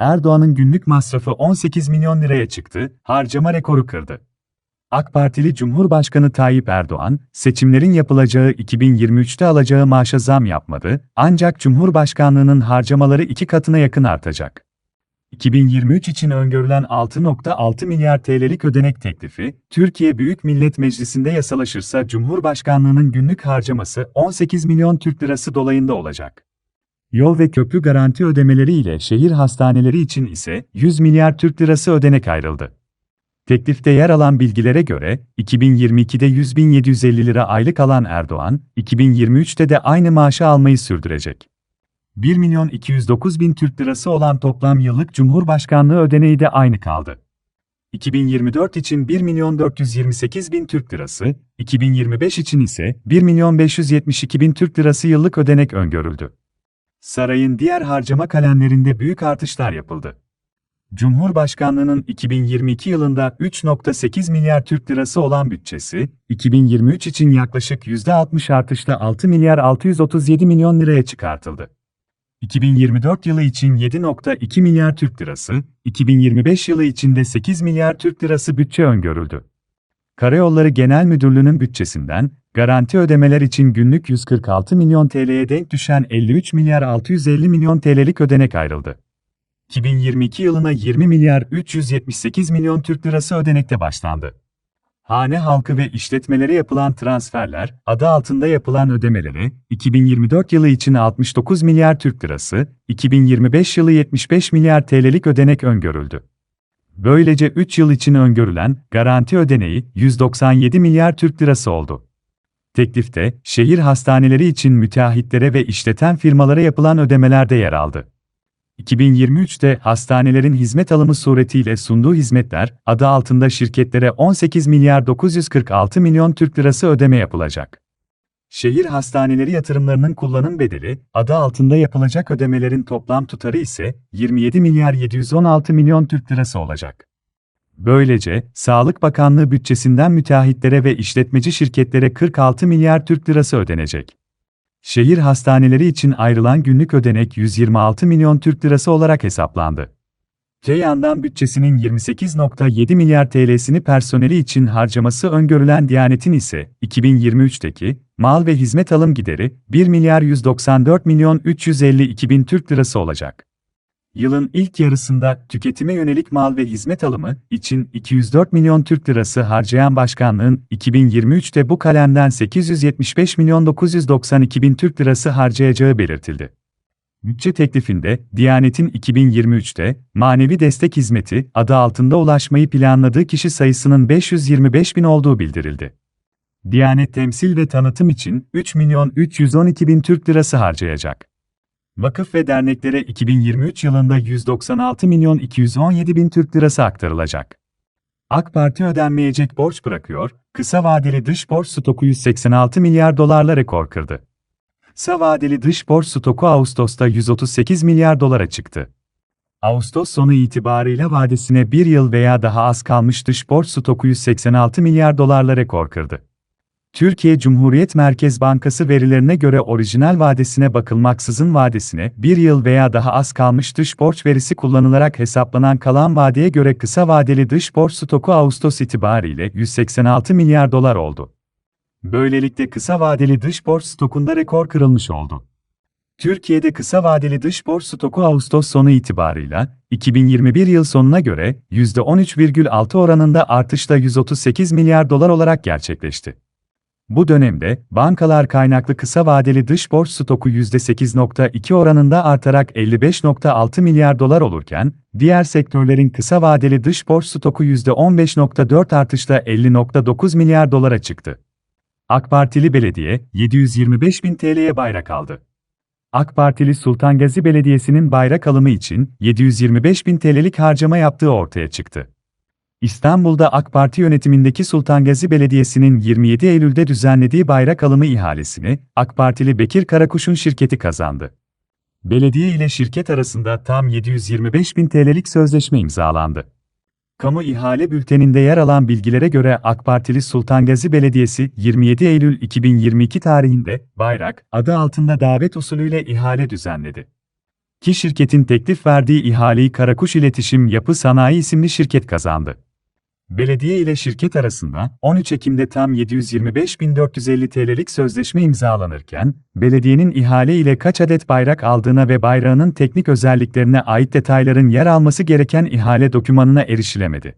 Erdoğan'ın günlük masrafı 18 milyon liraya çıktı, harcama rekoru kırdı. AK Partili Cumhurbaşkanı Tayyip Erdoğan, seçimlerin yapılacağı 2023'te alacağı maaşa zam yapmadı, ancak Cumhurbaşkanlığının harcamaları iki katına yakın artacak. 2023 için öngörülen 6.6 milyar TL'lik ödenek teklifi, Türkiye Büyük Millet Meclisi'nde yasalaşırsa Cumhurbaşkanlığının günlük harcaması 18 milyon Türk lirası dolayında olacak. Yol ve köprü garanti ödemeleri ile şehir hastaneleri için ise 100 milyar Türk lirası ödenek ayrıldı. Teklifte yer alan bilgilere göre, 2022'de 100.750 lira aylık alan Erdoğan, 2023'te de aynı maaşı almayı sürdürecek. 1 milyon 209 bin Türk lirası olan toplam yıllık Cumhurbaşkanlığı ödeneği de aynı kaldı. 2024 için 1 milyon 428 bin Türk lirası, 2025 için ise 1 milyon 572 bin Türk lirası yıllık ödenek öngörüldü. Sarayın diğer harcama kalemlerinde büyük artışlar yapıldı. Cumhurbaşkanlığının 2022 yılında 3.8 milyar Türk lirası olan bütçesi, 2023 için yaklaşık %60 artışla 6 milyar 637 milyon liraya çıkartıldı. 2024 yılı için 7.2 milyar Türk lirası, 2025 yılı için de 8 milyar Türk lirası bütçe öngörüldü. Karayolları Genel Müdürlüğü'nün bütçesinden, garanti ödemeler için günlük 146 milyon TL'ye denk düşen 53 milyar 650 milyon TL'lik ödenek ayrıldı. 2022 yılına 20 milyar 378 milyon Türk lirası ödenekte başlandı. Hane halkı ve işletmelere yapılan transferler, adı altında yapılan ödemelere, 2024 yılı için 69 milyar Türk lirası, 2025 yılı 75 milyar TL'lik ödenek öngörüldü. Böylece 3 yıl için öngörülen garanti ödeneği 197 milyar Türk lirası oldu. Teklifte, şehir hastaneleri için müteahhitlere ve işleten firmalara yapılan ödemeler de yer aldı. 2023'te hastanelerin hizmet alımı suretiyle sunduğu hizmetler adı altında şirketlere 18 milyar 946 milyon Türk lirası ödeme yapılacak. Şehir hastaneleri yatırımlarının kullanım bedeli adı altında yapılacak ödemelerin toplam tutarı ise 27 milyar 716 milyon Türk lirası olacak. Böylece, Sağlık Bakanlığı bütçesinden müteahhitlere ve işletmeci şirketlere 46 milyar Türk lirası ödenecek. Şehir hastaneleri için ayrılan günlük ödenek 126 milyon Türk lirası olarak hesaplandı. Te bütçesinin 28.7 milyar TL'sini personeli için harcaması öngörülen Diyanet'in ise 2023'teki mal ve hizmet alım gideri 1 milyar 194 milyon 352 bin Türk lirası olacak. Yılın ilk yarısında tüketime yönelik mal ve hizmet alımı için 204 milyon Türk lirası harcayan başkanlığın 2023'te bu kalemden 875 milyon 992 bin Türk lirası harcayacağı belirtildi. Bütçe teklifinde, Diyanet'in 2023'te manevi destek hizmeti adı altında ulaşmayı planladığı kişi sayısının 525 bin olduğu bildirildi. Diyanet temsil ve tanıtım için 3 milyon 312 bin Türk lirası harcayacak. Vakıf ve derneklere 2023 yılında 196 milyon 217 bin Türk lirası aktarılacak. AK Parti ödenmeyecek borç bırakıyor, kısa vadeli dış borç stoku 186 milyar dolarla rekor kırdı. Kısa vadeli dış borç stoku Ağustos'ta 138 milyar dolara çıktı. Ağustos sonu itibarıyla vadesine bir yıl veya daha az kalmış dış borç stoku 186 milyar dolarla rekor kırdı. Türkiye Cumhuriyet Merkez Bankası verilerine göre orijinal vadesine bakılmaksızın vadesine bir yıl veya daha az kalmış dış borç verisi kullanılarak hesaplanan kalan vadeye göre kısa vadeli dış borç stoku Ağustos itibariyle 186 milyar dolar oldu. Böylelikle kısa vadeli dış borç stokunda rekor kırılmış oldu. Türkiye'de kısa vadeli dış borç stoku Ağustos sonu itibarıyla 2021 yıl sonuna göre %13,6 oranında artışla 138 milyar dolar olarak gerçekleşti. Bu dönemde, bankalar kaynaklı kısa vadeli dış borç stoku %8.2 oranında artarak 55.6 milyar dolar olurken, diğer sektörlerin kısa vadeli dış borç stoku %15.4 artışla 50.9 milyar dolara çıktı. AK Partili Belediye, 725 bin TL'ye bayrak aldı. AK Partili Sultan Gazi Belediyesi'nin bayrak alımı için 725 bin TL'lik harcama yaptığı ortaya çıktı. İstanbul'da AK Parti yönetimindeki Sultan Gazi Belediyesi'nin 27 Eylül'de düzenlediği bayrak alımı ihalesini AK Partili Bekir Karakuş'un şirketi kazandı. Belediye ile şirket arasında tam 725 bin TL'lik sözleşme imzalandı. Kamu ihale bülteninde yer alan bilgilere göre AK Partili Sultan Gazi Belediyesi 27 Eylül 2022 tarihinde Bayrak adı altında davet usulüyle ihale düzenledi. ki şirketin teklif verdiği ihaleyi Karakuş İletişim Yapı Sanayi isimli şirket kazandı. Belediye ile şirket arasında 13 Ekim'de tam 725.450 TL'lik sözleşme imzalanırken, belediyenin ihale ile kaç adet bayrak aldığına ve bayrağının teknik özelliklerine ait detayların yer alması gereken ihale dokümanına erişilemedi.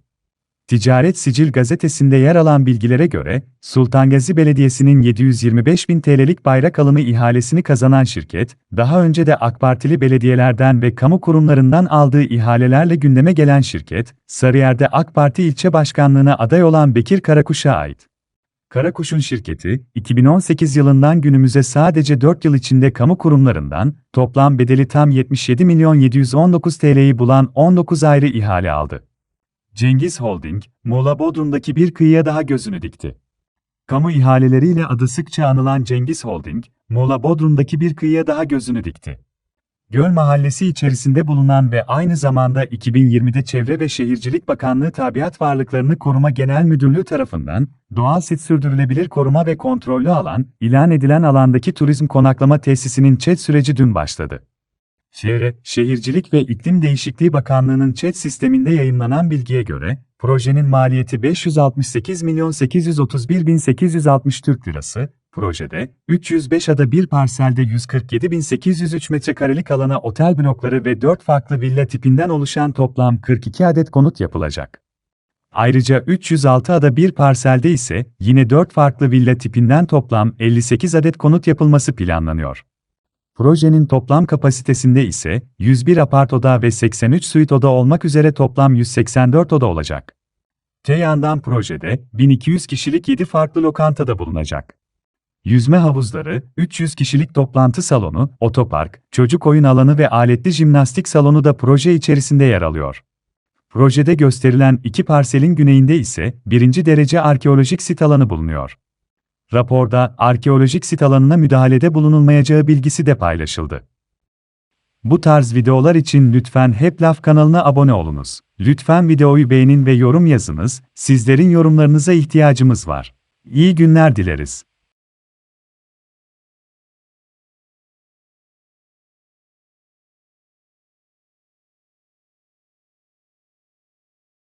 Ticaret Sicil gazetesinde yer alan bilgilere göre, Sultangazi Belediyesi'nin 725 bin TL'lik bayrak alımı ihalesini kazanan şirket, daha önce de AK Partili belediyelerden ve kamu kurumlarından aldığı ihalelerle gündeme gelen şirket, Sarıyer'de AK Parti ilçe başkanlığına aday olan Bekir Karakuş'a ait. Karakuş'un şirketi, 2018 yılından günümüze sadece 4 yıl içinde kamu kurumlarından, toplam bedeli tam 77 milyon 719 TL'yi bulan 19 ayrı ihale aldı. Cengiz Holding, Muğla Bodrum'daki bir kıyıya daha gözünü dikti. Kamu ihaleleriyle adı sıkça anılan Cengiz Holding, Muğla Bodrum'daki bir kıyıya daha gözünü dikti. Göl Mahallesi içerisinde bulunan ve aynı zamanda 2020'de Çevre ve Şehircilik Bakanlığı Tabiat Varlıklarını Koruma Genel Müdürlüğü tarafından, doğal sit sürdürülebilir koruma ve kontrollü alan, ilan edilen alandaki turizm konaklama tesisinin ÇED süreci dün başladı. Çevre, Şehircilik ve İklim Değişikliği Bakanlığı'nın chat sisteminde yayınlanan bilgiye göre, projenin maliyeti 568 milyon 831 bin 860 Türk Lirası, projede, 305 ada bir parselde 147 bin 803 metrekarelik alana otel blokları ve 4 farklı villa tipinden oluşan toplam 42 adet konut yapılacak. Ayrıca 306 ada bir parselde ise yine 4 farklı villa tipinden toplam 58 adet konut yapılması planlanıyor. Projenin toplam kapasitesinde ise 101 apart oda ve 83 suite oda olmak üzere toplam 184 oda olacak. Te yandan projede 1200 kişilik 7 farklı lokantada bulunacak. Yüzme havuzları, 300 kişilik toplantı salonu, otopark, çocuk oyun alanı ve aletli jimnastik salonu da proje içerisinde yer alıyor. Projede gösterilen iki parselin güneyinde ise birinci derece arkeolojik sit alanı bulunuyor. Raporda arkeolojik sit alanına müdahalede bulunulmayacağı bilgisi de paylaşıldı. Bu tarz videolar için lütfen Hep Laf kanalına abone olunuz. Lütfen videoyu beğenin ve yorum yazınız, sizlerin yorumlarınıza ihtiyacımız var. İyi günler dileriz.